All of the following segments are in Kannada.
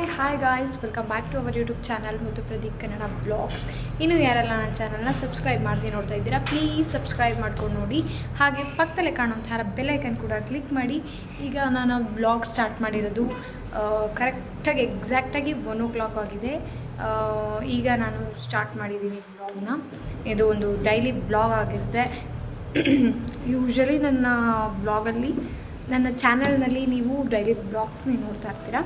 Hi hi guys welcome back to our YouTube channel ಮತ್ತು ಪ್ರದೀಪ್ ಕನ್ನಡ ಬ್ಲಾಗ್ಸ್ ಇನ್ನು ಯಾರೆಲ್ಲ ನನ್ನ ಚಾನಲ್ನ ಸಬ್ಸ್ಕ್ರೈಬ್ ಮಾಡದೆ ನೋಡ್ತಾ ಇದ್ದೀರಾ ಪ್ಲೀಸ್ ಸಬ್ಸ್ಕ್ರೈಬ್ ಮಾಡ್ಕೊಂಡು ನೋಡಿ. ಹಾಗೆ ಪಕ್ಕದಲ್ಲೇ ಕಾಣುವಂತಹ ಬೆಲ್ಲೈಕನ್ ಕೂಡ ಕ್ಲಿಕ್ ಮಾಡಿ. ಈಗ ನಾನು ಬ್ಲಾಗ್ ಸ್ಟಾರ್ಟ್ ಮಾಡಿರೋದು ಕರೆಕ್ಟಾಗಿ ಎಕ್ಸಾಕ್ಟಾಗಿ ಒನ್ ಓ ಕ್ಲಾಕ್ ಆಗಿದೆ. ಈಗ ನಾನು ಸ್ಟಾರ್ಟ್ ಮಾಡಿದ್ದೀನಿ ಬ್ಲಾಗ್ನ ಇದು ಒಂದು ಡೈಲಿ ಬ್ಲಾಗ್ ಆಗಿರುತ್ತೆ. ಯೂಶ್ವಲಿ ನನ್ನ ಬ್ಲಾಗಲ್ಲಿ ನನ್ನ ಚಾನಲ್ನಲ್ಲಿ ನೀವು ಡೈಲಿ ಬ್ಲಾಗ್ಸ್ನೇ ನೋಡ್ತಾ ಇರ್ತೀರಾ.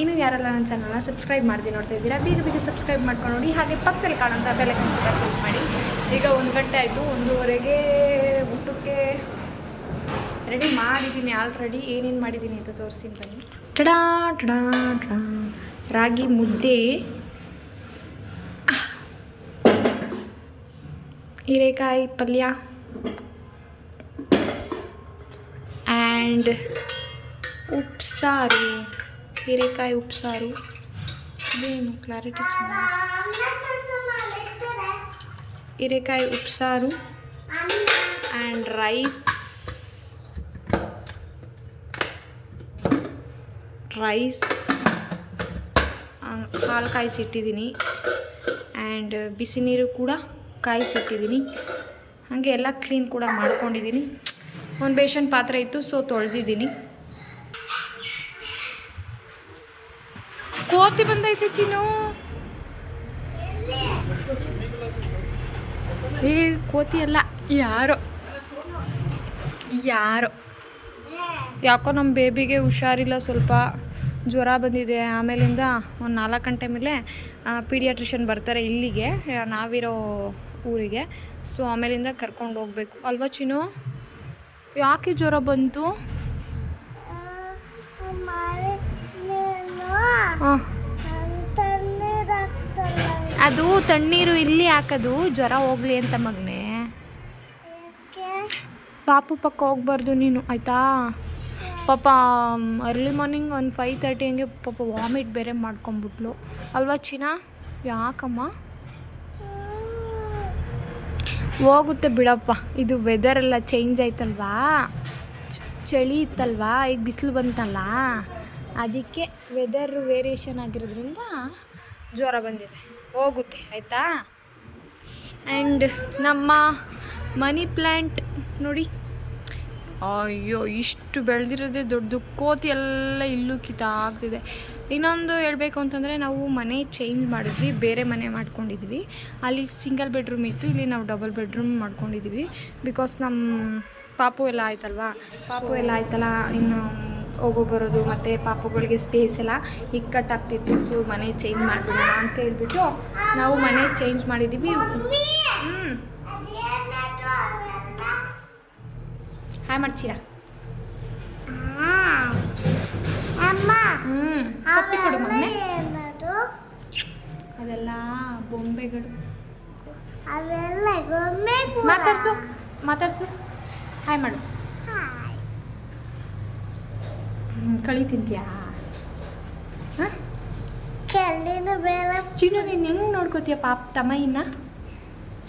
ಇನ್ನು ಯಾರೆಲ್ಲ ನನ್ನ ಚಾನಲ್ನ ಸಬ್ಸ್ಕ್ರೈಬ್ ಮಾಡಿದೆ ನೋಡ್ತಾ ಇದ್ದೀರಾ, ಬೇಗ ಬೇಗ ಸಬ್ಸ್ಕ್ರೈಬ್ ಮಾಡ್ಕೊಂಡು ನೋಡಿ. ಹಾಗೆ ಪಕ್ಕದಲ್ಲಿ ಕಾಣುವಂಥ ಬೆಲೆ ಕೂಡ ಕ್ಲಿಕ್ ಮಾಡಿ. ಈಗ ಒಂದು ಗಂಟೆ ಆಯಿತು, ಒಂದೂವರೆಗೆ ಊಟಕ್ಕೆ ರೆಡಿ ಮಾಡಿದ್ದೀನಿ ಆಲ್ರೆಡಿ ಏನೇನು ಮಾಡಿದ್ದೀನಿ ಅಂತ ತೋರಿಸ್ತೀನಿ ಬನ್ನಿ. ಟಡಾ ಟಡಾ ಟಡಾ ರಾಗಿ ಮುದ್ದೆ. ಹೀರೆಕಾಯಿ ಪಲ್ಯ. ಆ್ಯಂಡ್ ಉಪ್ಸಾರು. ಹೀರೆಕಾಯಿ ಉಪ್ಸಾರು. ಇದೇನು ಕ್ಲಾರಿಟಿ ಹೀರೆಕಾಯಿ ಉಪ್ಸಾರು ಆ್ಯಂಡ್ ರೈಸ್ ರೈಸ್ ಹಾಲು ಕಾಯಿಸಿಟ್ಟಿದ್ದೀನಿ. ಆ್ಯಂಡ್ ಬಿಸಿ ನೀರು ಕೂಡ ಕಾಯಿಸಿಟ್ಟಿದ್ದೀನಿ. ಹಾಗೆ ಎಲ್ಲ ಕ್ಲೀನ್ ಕೂಡ ಮಾಡ್ಕೊಂಡಿದ್ದೀನಿ. ಒಂದು ಬೇಷನ್ ಪಾತ್ರೆ ಇತ್ತು ಸೊ ತೊಳೆದಿದ್ದೀನಿ. ಕೋತಿ ಬಂದೈತೆ ಚಿನ್ನು. ಏ ಕೋತಿ ಅಲ್ಲ. ಯಾರೋ. ಯಾರೋ. ಯಾಕೋ ನಮ್ಮ ಬೇಬಿಗೆ ಹುಷಾರಿಲ್ಲ ಸ್ವಲ್ಪ. ಜ್ವರ ಬಂದಿದೆ. ಆಮೇಲಿಂದ ಒಂದು ನಾಲ್ಕು ಗಂಟೆ ಮೇಲೆ ಪೀಡಿಯಾಟ್ರಿಷನ್ ಬರ್ತಾರೆ ಇಲ್ಲಿಗೆ. ನಾವಿರೋ ಊರಿಗೆ. ಸೊ ಆಮೇಲಿಂದ ಕರ್ಕೊಂಡು ಹೋಗ್ಬೇಕು. ಅಲ್ವಾ ಚಿನ್ನು? ಯಾಕೆ ಜ್ವರ ಬಂತು? ಹಾಂ ಅದು ತಣ್ಣೀರು ಇಲ್ಲಿ ಹಾಕೋದು, ಜ್ವರ ಹೋಗ್ಲಿ ಅಂತ ಮಗನೇ. ಪಾಪು ಪಕ್ಕ ಹೋಗ್ಬಾರ್ದು ನೀನು, ಆಯಿತಾ? ಪಾಪ ಅರ್ಲಿ ಮಾರ್ನಿಂಗ್ ಒಂದು ಫೈವ್ ತರ್ಟಿ ಹಂಗೆ ಪಾಪ ವಾಮಿಟ್ ಬೇರೆ ಮಾಡ್ಕೊಂಬಿಟ್ಲು. ಅಲ್ವಾ ಚಿನ್ನ ಯಾಕಮ್ಮ? ಹೋಗುತ್ತೆ ಬಿಡಪ್ಪ, ಇದು ವೆದರ್ ಎಲ್ಲ ಚೇಂಜ್ ಆಯ್ತಲ್ವಾ? ಚಳಿ ಇತ್ತಲ್ವಾ? ಈಗ ಬಿಸಿಲು ಬಂತಲ್ಲ? ಅದಕ್ಕೆ ವೆದರ್ ವೇರಿಯೇಷನ್ ಆಗಿರೋದ್ರಿಂದ ಜ್ವರ ಬಂದಿದೆ. ಹೋಗುತ್ತೆ, ಆಯಿತಾ? ಆ್ಯಂಡ್ ನಮ್ಮ ಮನಿ ಪ್ಲ್ಯಾಂಟ್ ನೋಡಿ. ಅಯ್ಯೋ, ಇಷ್ಟು ಬೆಳೆದಿರೋದೆ ದೊಡ್ಡದು. ಕೋತಿ ಎಲ್ಲ ಇಲ್ಲೂ ಕಿತ್ತಾಗ್ತಿದೆ. ಇನ್ನೊಂದು ಹೇಳಬೇಕು ಅಂತಂದರೆ, ನಾವು ಮನೆ ಚೇಂಜ್ ಮಾಡಿದ್ವಿ, ಬೇರೆ ಮನೆ ಮಾಡ್ಕೊಂಡಿದ್ವಿ. ಅಲ್ಲಿ ಸಿಂಗಲ್ ಬೆಡ್ರೂಮ್ ಇತ್ತು, ಇಲ್ಲಿ ನಾವು ಡಬಲ್ ಬೆಡ್ರೂಮ್ ಮಾಡ್ಕೊಂಡಿದ್ವಿ. ಬಿಕಾಸ್ ನಮ್ಮ ಪಾಪು ಎಲ್ಲ ಆಯ್ತಲ್ವಾ? ಪಾಪು ಎಲ್ಲ ಆಯ್ತಲ್ಲ, ಇನ್ನು ಹೋಗೋ ಬರೋದು ಮತ್ತು ಪಾಪುಗಳಿಗೆ ಸ್ಪೇಸ್ ಎಲ್ಲ ಇಕ್ಕಟ್ಟಾಗ್ತಿತ್ತು. ಸೊ ಮನೆ ಚೇಂಜ್ ಮಾಡಿಬಿಡೋಣ ಅಂತ ಹೇಳ್ಬಿಟ್ಟು ನಾವು ಮನೆ ಚೇಂಜ್ ಮಾಡಿದ್ದೀವಿ ಹ್ಞೂ ಹಾಯ್ ಮಾಡ್ತೀರಾ ಹ್ಞೂ ಕೊಡು ಮೊನ್ನೆ. ಅದೆಲ್ಲ ಬೊಂಬೆಗಳು ಮಾತಾಡ್ಸು ಮಾತಾಡ್ಸು. ಹಾಯ್ ಮಾಡು. ಕಳಿ ತಿಂತೀಯಾ? ಚಿನ್ನು ನೀನು ಹೆಂಗೆ ನೋಡ್ಕೋತೀಯ ಪಾಪ ತಮ್ಮಯ್ಯನ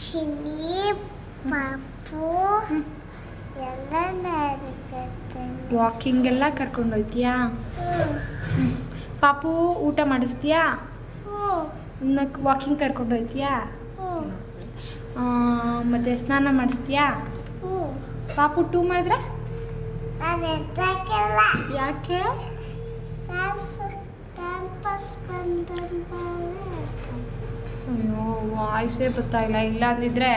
ಚಿನ್ನಿ ಪಾಪು ಎಲ್ಲ ವಾಕಿಂಗ್ ಎಲ್ಲ ಕರ್ಕೊಂಡು ಹೋಗ್ತೀಯಾ ಹ್ಞೂ ಪಾಪು ಊಟ ಮಾಡಿಸ್ತೀಯಾ? ವಾಕಿಂಗ್ ಕರ್ಕೊಂಡು ಹೋಗ್ತೀಯಾ ಮತ್ತು ಸ್ನಾನ ಮಾಡಿಸ್ತೀಯಾ? ಪಾಪು ಟೂ ಮಾಡಿದ್ರೆ? ಯಾಕೆ? ಅಯ್ಯೋ ವಾಯ್ಸೇ ಬರ್ತಾ ಇಲ್ಲ. ಇಲ್ಲ ಅಂದಿದ್ರೆ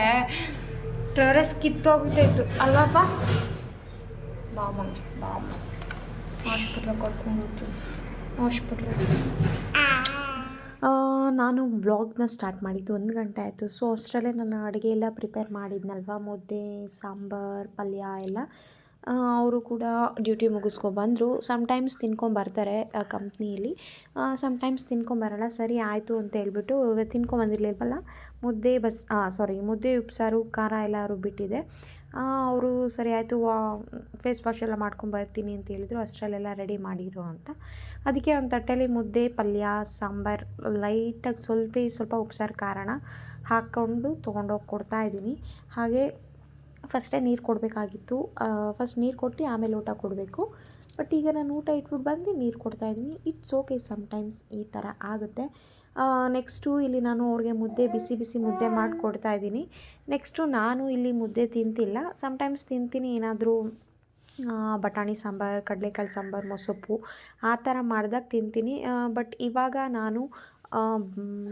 ಟೆರಸ್ ಕಿತ್ತೋಗ್ತಾಯಿತ್ತು ಹೋಗುತ್ತೆ ಬಾ ಮಮ್ಮಿ ಬಾ ಮಮ್ಮಿ ಹಾಸ್ಪಿಟ್ಲಿಗೆ ಕರ್ಕೊಂಡು ಹೋಗ್ತೀನಿ ಹಾಸ್ಪಿಟ್ಲಿಗೆ ನಾನು ವ್ಲಾಗ್ನ ಸ್ಟಾರ್ಟ್ ಮಾಡಿದ್ದು ಒಂದು ಗಂಟೆ ಆಯಿತು. ಸೊ ಅಷ್ಟರಲ್ಲೇ ನಾನು ಅಡುಗೆ ಎಲ್ಲ ಪ್ರಿಪೇರ್ ಮಾಡಿದ್ನಲ್ವ? ಮುದ್ದೆ ಸಾಂಬಾರು ಪಲ್ಯ ಎಲ್ಲ. ಅವರು ಕೂಡ ಡ್ಯೂಟಿ ಮುಗಿಸ್ಕೊ ಬಂದರು ಸಮ್ಟೈಮ್ಸ್ ತಿನ್ಕೊಂಬರ್ತಾರೆ ಕಂಪ್ನಿಯಲ್ಲಿ ಸಮ್ಟೈಮ್ಸ್ ತಿನ್ಕೊಂಬರೋಣ ಸರಿ ಆಯಿತು ಅಂತ ಹೇಳ್ಬಿಟ್ಟು ತಿನ್ಕೊಂಬಂದಿರ್ಲಿಲ್ವಲ್ಲ? ಮುದ್ದೆ ಬಸ್ ಸಾರಿ ಮುದ್ದೆ, ಉಪ್ಸಾರು, ಖಾರ ಎಲ್ಲ ರುಬ್ಬಿಟ್ಟಿದೆ. ಅವರು ಸರಿ ಆಯಿತು ಫೇಸ್ ವಾಶ್ ಎಲ್ಲ ಮಾಡ್ಕೊಂಬರ್ತೀನಿ ಅಂತ ಹೇಳಿದರು. ಅಷ್ಟರಲ್ಲೆಲ್ಲ ರೆಡಿ ಮಾಡಿರು ಅಂತ. ಅದಕ್ಕೆ ಒಂದು ತಟ್ಟೆಲಿ ಮುದ್ದೆ, ಪಲ್ಯ, ಸಾಂಬಾರು ಲೈಟಾಗಿ ಸ್ವಲ್ಪ ಸ್ವಲ್ಪ ಉಪ್ಸಾರು ಕಾರಣ ಹಾಕ್ಕೊಂಡು ತೊಗೊಂಡೋಗಿ ಕೊಡ್ತಾ ಇದ್ದೀನಿ. ಹಾಗೆ ಫಸ್ಟೇ ನೀರು ಕೊಡಬೇಕಾಗಿತ್ತು. ಫಸ್ಟ್ ನೀರು ಕೊಟ್ಟು ಆಮೇಲೆ ಊಟ ಕೊಡಬೇಕು. ಬಟ್ ಈಗ ನಾನು ಊಟ ಇಟ್ಬಿಟ್ಟು ಬಂದು ನೀರು ಕೊಡ್ತಾ ಇದ್ದೀನಿ. ಇಟ್ಸ್ ಓಕೆ ಸಮ್ಟೈಮ್ಸ್ ಈ ಥರ ಆಗುತ್ತೆ. ನೆಕ್ಸ್ಟು ಇಲ್ಲಿ ನಾನು ಅವ್ರಿಗೆ ಮುದ್ದೆ, ಬಿಸಿ ಬಿಸಿ ಮುದ್ದೆ ಮಾಡಿಕೊಡ್ತಾ ಇದ್ದೀನಿ. ನೆಕ್ಸ್ಟು ನಾನು ಇಲ್ಲಿ ಮುದ್ದೆ ತಿಂತಿಲ್ಲ. ಸಮ್ಟೈಮ್ಸ್ ತಿಂತೀನಿ ಏನಾದರೂ ಬಟಾಣಿ ಸಾಂಬಾರು, ಕಡಲೆಕಾಳು ಸಾಂಬಾರು, ಮೊಸೊಪ್ಪು ಆ ಥರ ಮಾಡಿದಾಗ ತಿಂತೀನಿ. ಬಟ್ ಇವಾಗ ನಾನು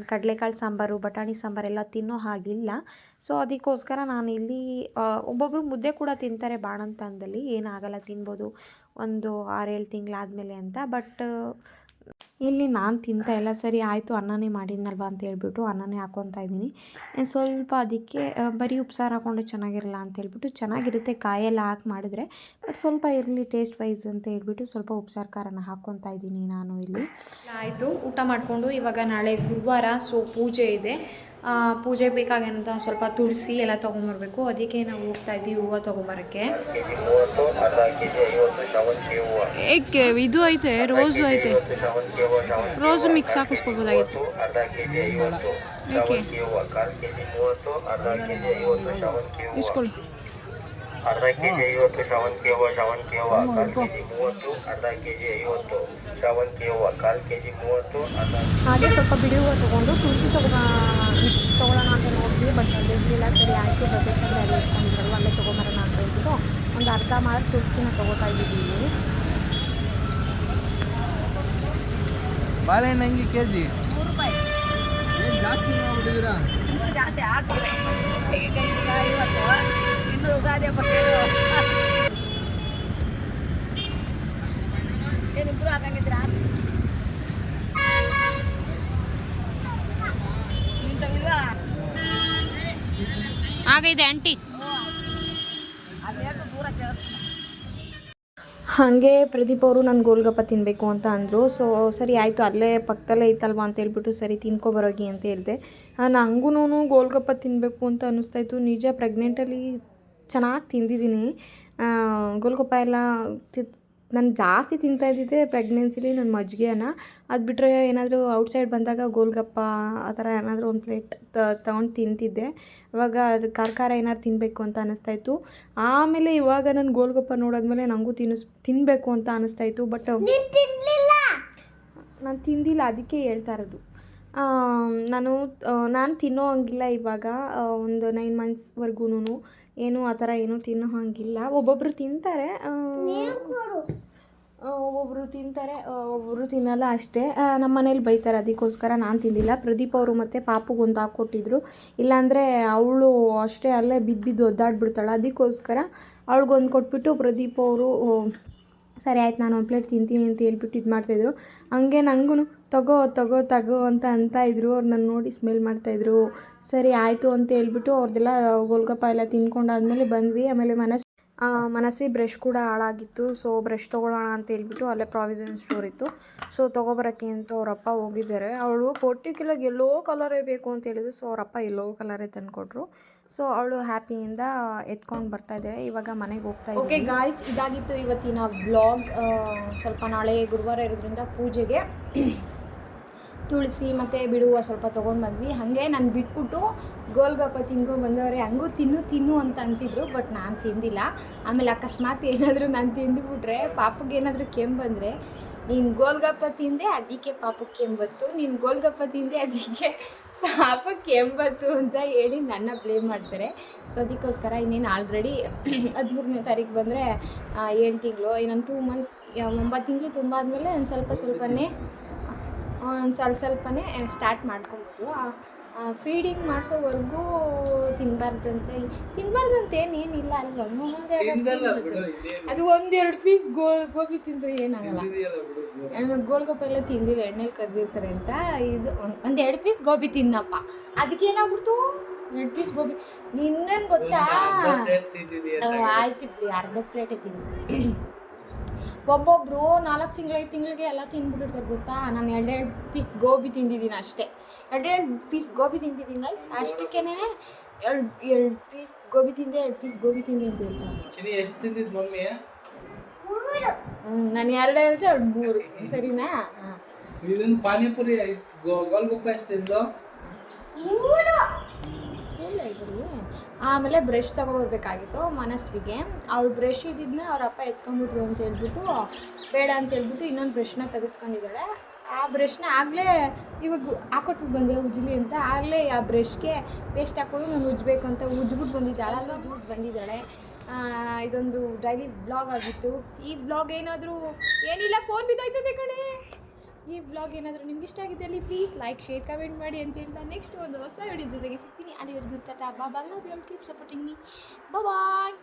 ಕಡಲೆಕಾಳು ಸಾಂಬಾರು, ಬಟಾಣಿ ಸಾಂಬಾರು ಎಲ್ಲ ತಿನ್ನೋ ಹಾಗಿಲ್ಲ. ಸೊ ಅದಕ್ಕೋಸ್ಕರ ನಾನು ಇಲ್ಲಿ ಒಬ್ಬೊಬ್ಬರು ಮುದ್ದೆ ಕೂಡ ತಿಂತಾರೆ ಬಾಣಂತನದಲ್ಲಿ. ಏನಾಗಲ್ಲ, ತಿನ್ಬೋದು. ಒಂದು ಆರೇಳು ತಿಂಗಳಾದಮೇಲೆ ಅಂತ. ಬಟ್ ಇಲ್ಲಿ ನಾನು ತಿಂತಾ ಇಲ್ಲ, ಸರಿ ಆಯಿತು, ಅನ್ನನೇ ಮಾಡಿದ್ನಲ್ವ ಅಂತ ಹೇಳ್ಬಿಟ್ಟು ಅನ್ನನೇ ಹಾಕ್ಕೊತಾ ಇದ್ದೀನಿ. ಸ್ವಲ್ಪ ಅದಕ್ಕೆ ಬರೀ ಉಪ್ಸಾರು ಹಾಕ್ಕೊಂಡ್ರೆ ಚೆನ್ನಾಗಿರಲ್ಲ ಅಂತ ಹೇಳ್ಬಿಟ್ಟು ಚೆನ್ನಾಗಿರುತ್ತೆ, ಕಾಯೆಲ್ಲ ಹಾಕಿ ಮಾಡಿದ್ರೆ, ಬಟ್ ಸ್ವಲ್ಪ ಇರಲಿ ಟೇಸ್ಟ್ ವೈಸ್ ಅಂತ ಹೇಳ್ಬಿಟ್ಟು ಸ್ವಲ್ಪ ಉಪ್ಸಾರು ಖಾರನ ಹಾಕ್ಕೊತಾ ಇದ್ದೀನಿ ನಾನು ಇಲ್ಲಿ. ಆಯಿತು, ಊಟ ಮಾಡಿಕೊಂಡು ಇವಾಗ ನಾಳೆ ಗುರುವಾರ ಸೊ ಪೂಜೆ ಇದೆ. ಪೂಜೆಗೆ ಬೇಕಾಗಿರೋಂಥ ಸ್ವಲ್ಪ ತುಳಸಿ ಎಲ್ಲ ತೊಗೊಂಬರ್ಬೇಕು ಅದಕ್ಕೆ ನಾವು ಹೋಗ್ತಾ ಇದ್ದೀವಿ ಹೂವು ತೊಗೊಂಬರೋಕ್ಕೆ ಏಕೆ ಇದು ಐತೆ ರೋಸು ಐತೆ ರೋಸು ಮಿಕ್ಸ್ ಹಾಕಿಸ್ಕೊಬೋದಾಗಿತ್ತು ಏಕೆ ಇಸ್ಕೊಳ್ಳಿ ಅರ್ಧ ಕೆ ಜಿ ಐವತ್ತು ಶಾವಂತಿಗೆ ಹೂವು ಶಾವಂತಿಗೆ ಹೂವು ಕಾಲು ಕೆಜಿ ಮೂವತ್ತು ಅರ್ಧ ಕೆ ಜಿ ಐವತ್ತು ಸೇವಂತಿಗೆ ಹೂವು ಕಾಲು ಕೆಜಿ ಮೂವತ್ತು ಅರ್ಧ ಹಾಗೆ ಸ್ವಲ್ಪ ಬಿಡಿ ಹೂವು ತೊಗೊಂಡು ತುಳಸಿ ತಗೋ ತೊಗೊಳ್ಳೋಣ ಅಂತ ನೋಡಿದ್ವಿ ಬಟ್ ಅಲ್ಲಿ ಇರಲಿಲ್ಲ ಸರಿ ಆಯ್ಕೆ ಬರಬೇಕಂದ್ರೆ ಅಲ್ಲಿ ಇಟ್ಕೊಂಡಿದ್ರು ಅಲ್ಲೇ ತೊಗೊಂಬರೋಣ ಅಂತ ಹೇಳ್ಬಿಟ್ಟು ಒಂದು ಅರ್ಧ ಮಾರು ತುಳಸಿನ ತೊಗೋತಾ ಇದ್ದೀವಿ. ಬಾಳೆಹಣ್ಣು ಹೆಂಗೆ ಕೆ ಜಿ ಏನು ಜಾಸ್ತಿ ಜಾಸ್ತಿ ಹಾಕಿದ್ರೆ ಆಗೈತೆ ಆಂಟಿ. ಹಾಗೆ ಪ್ರದೀಪ್ ಅವರು ನಾನು ಗೋಲ್ಗಪ್ಪ ತಿನ್ನಬೇಕು ಅಂತ ಅಂದರು. ಸೊ ಸರಿ, ಆಯಿತು, ಅಲ್ಲೇ ಪಕ್ಕದಲ್ಲೇ ಇತ್ತಲ್ವಾ ಅಂತ ಹೇಳ್ಬಿಟ್ಟು ಸರಿ ತಿನ್ಕೊಬರೋಗಿ ಅಂತ ಹೇಳಿದೆ. ನನಗೂ ಗೋಲ್ಗಪ್ಪ ತಿನ್ನಬೇಕು ಅಂತ ಅನ್ನಿಸ್ತಾಯಿತ್ತು ನಿಜ ಪ್ರೆಗ್ನೆಂಟಲ್ಲಿ ಚೆನ್ನಾಗಿ ತಿಂದಿದ್ದೀನಿ. ಗೋಲ್ಗಪ್ಪ ಎಲ್ಲ ನಾನು ಜಾಸ್ತಿ ತಿಂತಾ ಇದ್ದಿದ್ದೆ ಪ್ರೆಗ್ನೆನ್ಸಿಲಿ ನನ್ನ ಮಜ್ಜಿಗೆನ. ಅದು ಬಿಟ್ಟರೆ ಏನಾದರೂ ಔಟ್ಸೈಡ್ ಬಂದಾಗ ಗೋಲ್ಗಪ್ಪ ಆ ಥರ ಏನಾದರೂ ಒಂದು ಪ್ಲೇಟ್ ತಗೊಂಡು ತಿಂತಿದ್ದೆ. ಇವಾಗ ಅದು ಖಾರ ಖಾರ ಏನಾದ್ರು ತಿನ್ನಬೇಕು ಅಂತ ಅನ್ನಿಸ್ತಾಯಿತ್ತು ಆಮೇಲೆ ಇವಾಗ ನಾನು ಗೋಲ್ಗಪ್ಪ ನೋಡಿದ್ಮೇಲೆ ನನಗೂ ತಿನ್ನಿಸ್ ತಿನ್ನಬೇಕು ಅಂತ ಅನ್ನಿಸ್ತಾಯಿತ್ತು ಬಟ್ ನೀನ್ ತಿಂದಿಲ್ಲ ಅದಕ್ಕೆ ಹೇಳ್ತಾ ಇರೋದು. ನಾನು ನಾನು ತಿನ್ನೋ ಹಂಗಿಲ್ಲ ಇವಾಗ ಒಂದು ನೈನ್ ಮಂತ್ಸ್ವರೆಗೂ ಏನು, ಆ ಥರ ಏನೂ ತಿನ್ನೋ ಹಾಗಿಲ್ಲ. ಒಬ್ಬೊಬ್ಬರು ತಿಂತಾರೆ ಒಬ್ಬೊಬ್ಬರು ತಿಂತಾರೆ ಒಬ್ಬರು ತಿನ್ನಲ್ಲ ಅಷ್ಟೇ. ನಮ್ಮ ಮನೇಲಿ ಬೈತಾರೆ, ಅದಕ್ಕೋಸ್ಕರ ನಾನು ತಿಂದಿಲ್ಲ. ಪ್ರದೀಪ್ ಅವರು ಮತ್ತು ಪಾಪುಗೊಂದು ಹಾಕ್ಕೊಟ್ಟಿದ್ರು ಇಲ್ಲಾಂದರೆ ಅವಳು ಅಷ್ಟೇ ಅಲ್ಲೇ ಬಿದ್ದು ಬಿದ್ದು ಒದ್ದಾಡ್ಬಿಡ್ತಾಳೆ. ಅದಕ್ಕೋಸ್ಕರ ಅವಳಿಗೊಂದು ಕೊಟ್ಬಿಟ್ಟು ಪ್ರದೀಪ್ ಅವರು ಸರಿ ಆಯ್ತು, ನಾನು ಒಂದು ಪ್ಲೇಟ್ ತಿಂತೀನಿ ಅಂತ ಹೇಳ್ಬಿಟ್ಟು ಇದು ಮಾಡ್ತಾಯಿದ್ರು ಹಂಗೆ ನನಗೂ ತಗೋ ತಗೋ ತಗೋ ಅಂತ ಅಂತ ಇದ್ರು. ಅವ್ರು ನನ್ನ ನೋಡಿ ಸ್ಮೆಲ್ ಮಾಡ್ತಾಯಿದ್ರು ಸರಿ, ಆಯಿತು ಅಂತ ಹೇಳ್ಬಿಟ್ಟು ಅವ್ರದ್ದೆಲ್ಲ ಗೋಲ್ಗಪ್ಪ ಎಲ್ಲ ತಿನ್ಕೊಂಡಾದ್ಮೇಲೆ ಬಂದ್ವಿ. ಆಮೇಲೆ ಮನಸ್ಸು ಮನಸ್ವಿ ಬ್ರಷ್ ಕೂಡ ಹಾಳಾಗಿತ್ತು. ಸೊ ಬ್ರಷ್ ತೊಗೊಳ್ಳೋಣ ಅಂತ ಹೇಳ್ಬಿಟ್ಟು ಅಲ್ಲೇ ಪ್ರಾವಿಸನ್ ಸ್ಟೋರ್ ಇತ್ತು. ಸೊ ತೊಗೊಬರೋಕ್ಕೆ ಅಂತ ಅವರಪ್ಪ ಹೋಗಿದ್ದಾರೆ. ಅವಳು ಪರ್ಟಿಕ್ಯುಲರ್ ಎಲ್ಲೋ ಕಲರೇ ಬೇಕು ಅಂತ ಹೇಳಿದ್ರು. ಸೊ ಅವರಪ್ಪ ಎಲ್ಲೋ ಕಲರೇ ತಂದುಕೊಟ್ರು. ಸೊ ಅವಳು ಹ್ಯಾಪಿಯಿಂದ ಎತ್ಕೊಂಡು ಬರ್ತಾ ಇದ್ದಾರೆ. ಇವಾಗ ಮನೆಗೆ ಹೋಗ್ತಾ ಓಕೆ ಗಾಯ್ಸ್ ಇದಾಗಿತ್ತು ಇವತ್ತಿನ ವ್ಲಾಗ್ ಸ್ವಲ್ಪ ನಾಳೆ ಗುರುವಾರ ಇರೋದ್ರಿಂದ ಪೂಜೆಗೆ. ತುಳಸಿ ಮತ್ತು ಬಿಡುವ ಸ್ವಲ್ಪ ತೊಗೊಂಡು ಬಂದ್ವಿ. ಹಾಗೆ ನಾನು ಬಿಟ್ಬಿಟ್ಟು ಗೋಲ್ಗಪ್ಪ ತಿನ್ಕೊಂಡು ಬಂದವರೆ, ಹಂಗೂ ತಿನ್ನು ತಿನ್ನು ಅಂತ ಅಂತಿದ್ರು, ಬಟ್ ನಾನು ತಿಂದಿಲ್ಲ. ಆಮೇಲೆ ಅಕಸ್ಮಾತ್ ಏನಾದರೂ ನಾನು ತಿಂದುಬಿಟ್ರೆ ಪಾಪಗೆ ಏನಾದರೂ ಕೆಮ್ಮು ಬಂದರೆ ನೀನು ಗೋಲ್ಗಪ್ಪ ತಿಂದೆ, ಅದಕ್ಕೆ ಪಾಪಕ್ಕೆ ಕೆಂಬತ್ತು ನೀನು ಗೋಲ್ಗಪ್ಪ ತಿಂದೆ, ಅದಕ್ಕೆ ಪಾಪಕ್ಕೆ ಎಂಬತ್ತು ಅಂತ ಹೇಳಿ ನನ್ನ ಬ್ಲೇಮ್ ಮಾಡ್ತಾರೆ. ಸೊ, ಅದಕ್ಕೋಸ್ಕರ ಇನ್ನೇನು ಆಲ್ರೆಡಿ ಹದಿಮೂರನೇ ತಾರೀಕು ಬಂದರೆ ಏಳು ತಿಂಗಳು, ಇನ್ನೊಂದು ಟೂ ಮಂತ್ಸ್ ಒಂಬತ್ತು ತಿಂಗಳು ತುಂಬ ಆದಮೇಲೆ ಒಂದು ಸ್ವಲ್ಪ ಸ್ವಲ್ಪನೇ ಒಂದು ಸ್ವಲ್ಪ ಸ್ವಲ್ಪನೇ ಸ್ಟಾರ್ಟ್ ಮಾಡ್ಕೊಬೋದು. ಫೀಡಿಂಗ್ ಮಾಡಿಸೋವರೆಗೂ ತಿನ್ನಬಾರ್ದಂತೆ ತಿನ್ನಬಾರ್ದಂತ ಏನಿಲ್ಲ ಅಲ್ಲ ತಿಂದಲ್ಲ ಬಿಡು ಒಂದೆರಡು ಅದು ಒಂದೆರಡು ಪೀಸ್ ಗೋ ಗೋಬಿ ತಿಂದರೆ ಏನಾಗಲ್ಲ. ಆಮೇಲೆ ಗೋಲ್ಗಪ್ಪ ಎಲ್ಲ ತಿಂದಿಲ್ಲ ಎಣ್ಣೆಲಿ ಕದ್ದಿರ್ತಾರೆ ಅಂತ. ಇದು ಒಂದು ಎರಡು ಪೀಸ್ ಗೋಬಿ ತಿನ್ನಪ್ಪ. ಅದಕ್ಕೆ ಏನಾಗ್ಬಿಡ್ತು? ಎರಡು ಪೀಸ್ ಗೋಬಿ. ನಿನ್ನೇನು ಗೊತ್ತಾ? ಆಯ್ತು ಬಿಡಿ ಅರ್ಧ ಪ್ಲೇಟೇ ತಿಂದು. ಒಬ್ಬೊಬ್ರು ನಾಲ್ಕು ತಿಂಗಳು ಐದು ತಿಂಗಳಿಗೆ ಎಲ್ಲ ತಿಂದ್ಬಿಟ್ಟಿರ್ತಾರೆ ಗೊತ್ತಾ? ನಾನು ಎರಡೆರಡು ಪೀಸ್ ಗೋಬಿ ತಿಂದಿದ್ದೀನಿ ಅಷ್ಟೇ. ಎರಡೆರಡು ಪೀಸ್ ಗೋಬಿ ತಿಂದಿದ್ದೀನಿ ಗೈಸ್ ಅಷ್ಟಕ್ಕೇನೆ ಎರಡು ಎರಡು ಪೀಸ್ ಗೋಬಿ ತಿಂದೆ ಎರಡು ಪೀಸ್ ಗೋಬಿ ತಿಂದೆ ಅಂತ ಹೇಳ್ತಾರೆ ಎಷ್ಟು ತಿಂದಿದ್ದು ಮಮ್ಮಿ? ನಾನು ಎರಡು ಹೇಳ್ತೆ ಎರಡು ಮೂರು. ಸರಿನಾ? ಹಾಂ. ಇದೊಂದು ಪಾನಿಪುರಿ ಗೋಲ್ಗಪ್ಪ ಎಷ್ಟು ತಿಂದು ಮೂರು ಇಲ್ಲ ಇದು ಮಾಡಿ ಆಮೇಲೆ ಬ್ರಷ್ ತೊಗೊಬರ್ಬೇಕಾಗಿತ್ತು ಮನಸ್ವಿಗೆ. ಅವ್ಳು ಬ್ರಷ್ ಇದ್ದಿದ್ದನ್ನ ಅವ್ರ ಅಪ್ಪ ಎತ್ಕೊಂಡ್ಬಿಟ್ರು ಅಂತ ಹೇಳ್ಬಿಟ್ಟು, ಬೇಡ ಅಂತ ಹೇಳ್ಬಿಟ್ಟು ಇನ್ನೊಂದು ಬ್ರಷ್ನ ತೆಗೆಸ್ಕೊಂಡಿದ್ದಾಳೆ. ಆ ಬ್ರಷ್ನ ಆಗಲೇ ಇವಾಗ ಹಾಕೊಟ್ಬಿಟ್ಟು ಬಂದೆ ಉಜ್ಲಿ ಅಂತ. ಆಗಲೇ ಆ ಬ್ರಷ್ಗೆ ಪೇಸ್ಟ್ ಹಾಕೊಂಡು ನಾನು ಉಜ್ಬೇಕು ಅಂತ ಉಜ್ಬಿಟ್ಟು ಬಂದಿದ್ದಾಳೆ. ಅಲ್ಲಿ ಉಜ್ಬಿಟ್ಟು ಬಂದಿದ್ದಾಳೆ. ಇದೊಂದು ಡೈಲಿ ಬ್ಲಾಗ್ ಆಗಿತ್ತು. ಈ ಬ್ಲಾಗ್ ಏನಾದರೂ ಏನಿಲ್ಲ ಫೋನ್ ಬಿದ್ದಾಯ್ತದೆ ಕಣೆ. ಈ ಬ್ಲಾಗ್ ಏನಾದರೂ ನಿಮ್ಗೆ ಇಷ್ಟ ಆಗಿದ್ದಲ್ಲಿ ಪ್ಲೀಸ್ ಲೈಕ್ ಶೇರ್ ಕಮೆಂಟ್ ಮಾಡಿ ಅಂತ ನೆಕ್ಸ್ಟ್ ಒಂದು ಹೊಸ ವಿಡಿಯೋ ಜೊತೆಗೆ ಸಿಗ್ತೀನಿ. ಅಲ್ಲಿವರೆಗೂ ಟಾಟಾ ಬಾಬಾ love you keep supporting me bye